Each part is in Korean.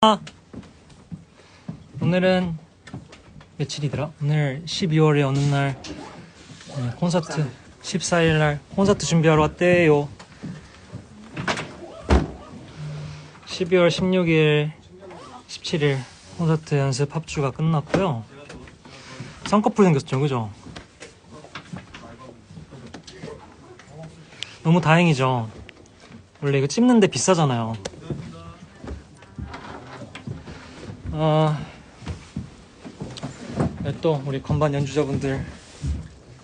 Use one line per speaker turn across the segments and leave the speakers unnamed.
아, 오늘은 며칠이더라? 오늘 12월의 어느 날 네, 콘서트 14일 날 콘서트 준비하러 왔대요. 12월 16일, 17일 콘서트 연습 합주가 끝났고요. 쌍꺼풀 생겼죠, 그죠? 너무 다행이죠. 원래 이거 찝는데 비싸잖아요. 어, 네, 또 우리 건반 연주자분들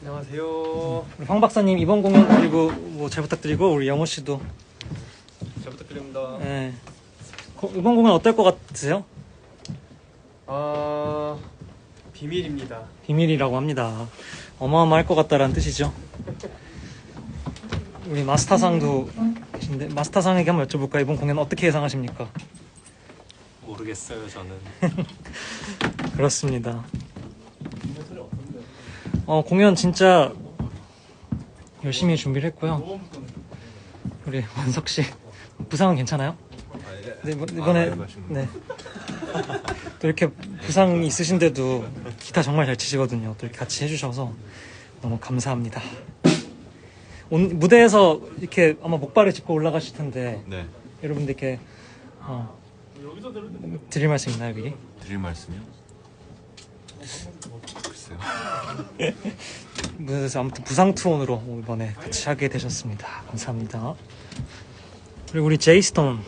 안녕하세요.
우리 황 박사님 이번 공연 그리고 뭐 잘 부탁드리고 우리 영호 씨도
잘 부탁드립니다.
예. 거- 이번 공연 어떨 것 같으세요?
아 비밀입니다.
비밀이라고 합니다. 어마어마할 것 같다라는 뜻이죠. 우리 마스터상도 계신데 마스터상에게 한번 여쭤볼까 이번 공연 어떻게 예상하십니까?
모르겠어요 저는.
그렇습니다. 어, 공연 진짜 열심히 준비를 했고요. 우리 원석 씨 부상은 괜찮아요? 네, 이번- 이번에 네. 또 이렇게 부상 있으신데도 기타 정말 잘 치시거든요. 또 이렇게 같이 해주셔서 너무 감사합니다. 온, 무대에서 이렇게 아마 목발을 짚고 올라가실 텐데
네.
여러분들께 어, 드릴 말씀 있나요, 미리?
드릴 말씀이요? 글쎄요.
그래서 아무튼 부상 투혼으로 이번에 같이 하게 되셨습니다. 감사합니다. 그리고 우리 제이스톤.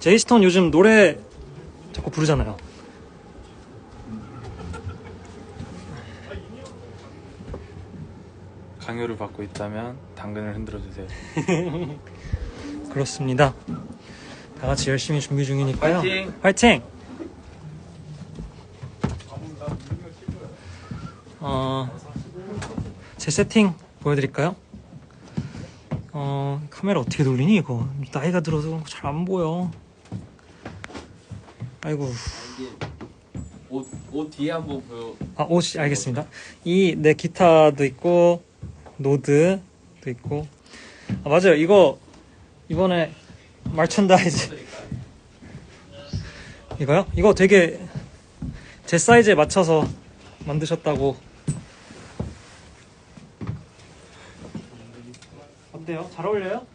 제이스톤 요즘 노래 자꾸 부르잖아요.
강요를 받고 있다면 당근을 흔들어 주세요.
그렇습니다. 다 같이 열심히 준비 중이니까요.
화이팅!
화이팅! 어, 제 세팅 보여드릴까요? 어, 카메라 어떻게 돌리니 이거? 나이가 들어서 잘안 보여. 아이고.
옷, 옷 뒤에 한번 보여.
아, 옷이 알겠습니다. 이 내 기타도 있고 노드도 있고 아, 맞아요. 이거 이번에 마천다이즈 이거요? 이거 되게 제 사이즈에 맞춰서 만드셨다고 어때요? 잘 어울려요?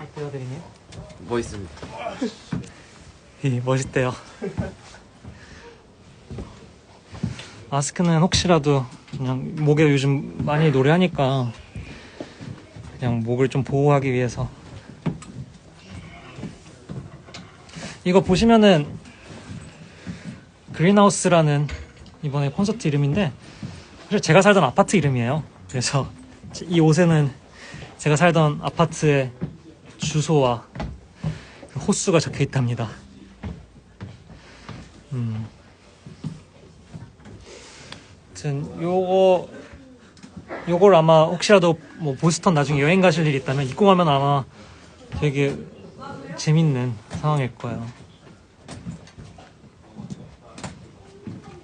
어때요, 대리님?
멋있습니다.
이 멋있대요. 마스크는 혹시라도 그냥 목에 요즘 많이 노래하니까 그냥 목을 좀 보호하기 위해서 이거 보시면은 그린하우스라는 이번에 콘서트 이름인데 사실 제가 살던 아파트 이름이에요. 그래서 이 옷에는 제가 살던 아파트의 주소와 호수가 적혀 있답니다. 음. 요거 요걸 아마 혹시라도 뭐 보스턴 나중에 여행 가실 일 있다면 입고 가면 아마 되게 재밌는 상황일 거예요.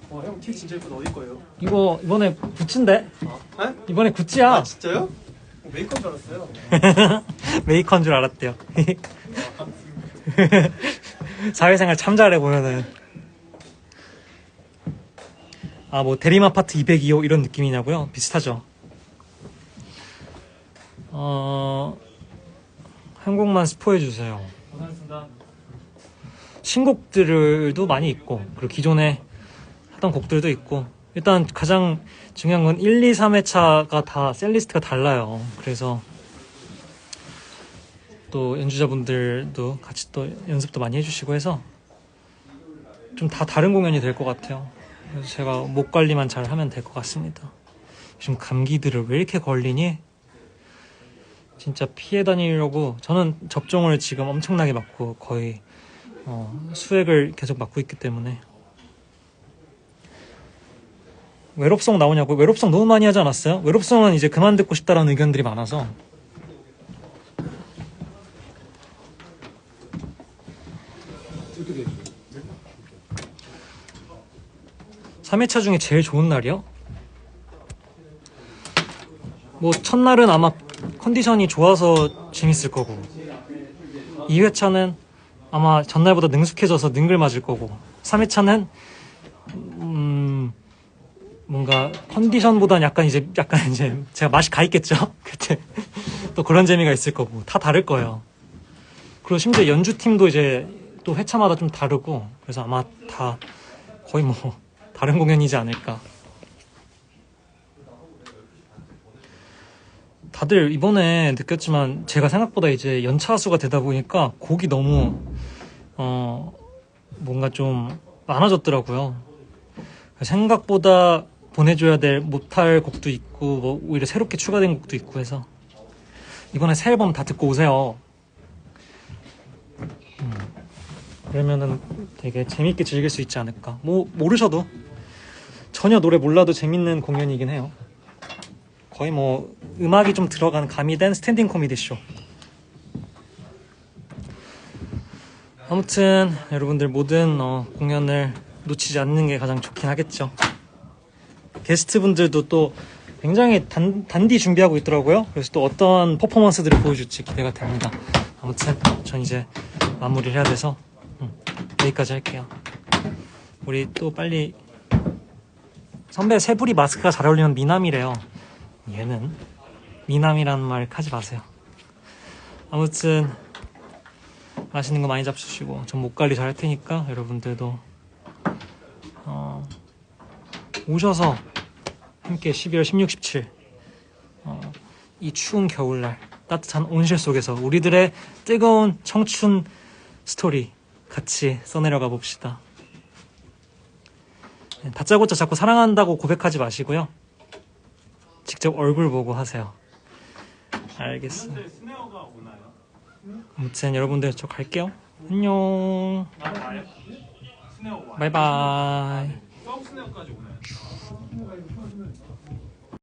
와형 티 진짜 예쁘다. 어디 거예요?
이거 이번에 굿즈인데?
아?
이번에 굿즈야.
아 진짜요? 어, 메이크업 줄 알았어요.
메이커인 줄 알았대요. 사회생활 참 잘해 보면은. 아, 뭐, 대림 아파트 202호 이런 느낌이냐고요? 비슷하죠? 어, 한 곡만 스포해주세요.
고생하셨습니다.
신곡들도 많이 있고, 그리고 기존에 하던 곡들도 있고, 일단 가장 중요한 건 1, 2, 3회차가 다 셀리스트가 달라요. 그래서 또 연주자분들도 같이 또 연습도 많이 해주시고 해서 좀 다 다른 공연이 될 것 같아요. 그래서 제가 목 관리만 잘 하면 될 것 같습니다. 요즘 감기들을 왜 이렇게 걸리니? 진짜 피해 다니려고 저는 접종을 지금 엄청나게 맞고 거의 어, 수액을 계속 맞고 있기 때문에 외롭송 나오냐고 외롭송 너무 많이 하지 않았어요? 외롭송은 이제 그만 듣고 싶다라는 의견들이 많아서 3회차 중에 제일 좋은 날이요? 뭐 첫날은 아마 컨디션이 좋아서 재밌을 거고. 2회차는 아마 전날보다 능숙해져서 능글 맞을 거고. 3회차는 음 뭔가 컨디션보다는 약간 이제 약간 이제 제가 맛이 가 있겠죠? 그때 또 그런 재미가 있을 거고. 다 다를 거예요. 그리고 심지어 연주 팀도 이제 또 회차마다 좀 다르고. 그래서 아마 다 거의 뭐 다른 공연이지 않을까 다들 이번에 느꼈지만 제가 생각보다 이제 연차수가 되다 보니까 곡이 너무 어 뭔가 좀 많아졌더라고요. 생각보다 보내줘야 될 못할 곡도 있고 뭐 오히려 새롭게 추가된 곡도 있고 해서 이번에 새 앨범 다 듣고 오세요. 음, 그러면은 되게 재밌게 즐길 수 있지 않을까. 뭐 모르셔도 전혀 노래 몰라도 재밌는 공연이긴 해요. 거의 뭐 음악이 좀 들어간 가미된 스탠딩 코미디 쇼. 아무튼 여러분들 모든 어, 공연을 놓치지 않는 게 가장 좋긴 하겠죠. 게스트 분들도 또 굉장히 단, 단디 준비하고 있더라고요. 그래서 또 어떤 퍼포먼스들을 보여줄지 기대가 됩니다. 아무튼 전 이제 마무리를 해야 돼서 음, 여기까지 할게요. 우리 또 빨리 선배 새부리 마스크가 잘 어울리는 미남이래요. 얘는 미남이라는 말 하지 마세요. 아무튼 맛있는 거 많이 잡수시고 전 목 관리 잘 할 테니까 여러분들도 어, 오셔서 함께 12월 16, 17 어, 이 추운 겨울날 따뜻한 온실 속에서 우리들의 뜨거운 청춘 스토리 같이 써내려가 봅시다. 네, 다짜고짜 자꾸 사랑한다고 고백하지 마시고요. 직접 얼굴 보고 하세요. 알겠어. 아무튼 여러분들 저 갈게요. 안녕.
나 와요? 스네어 와요?
바이바이.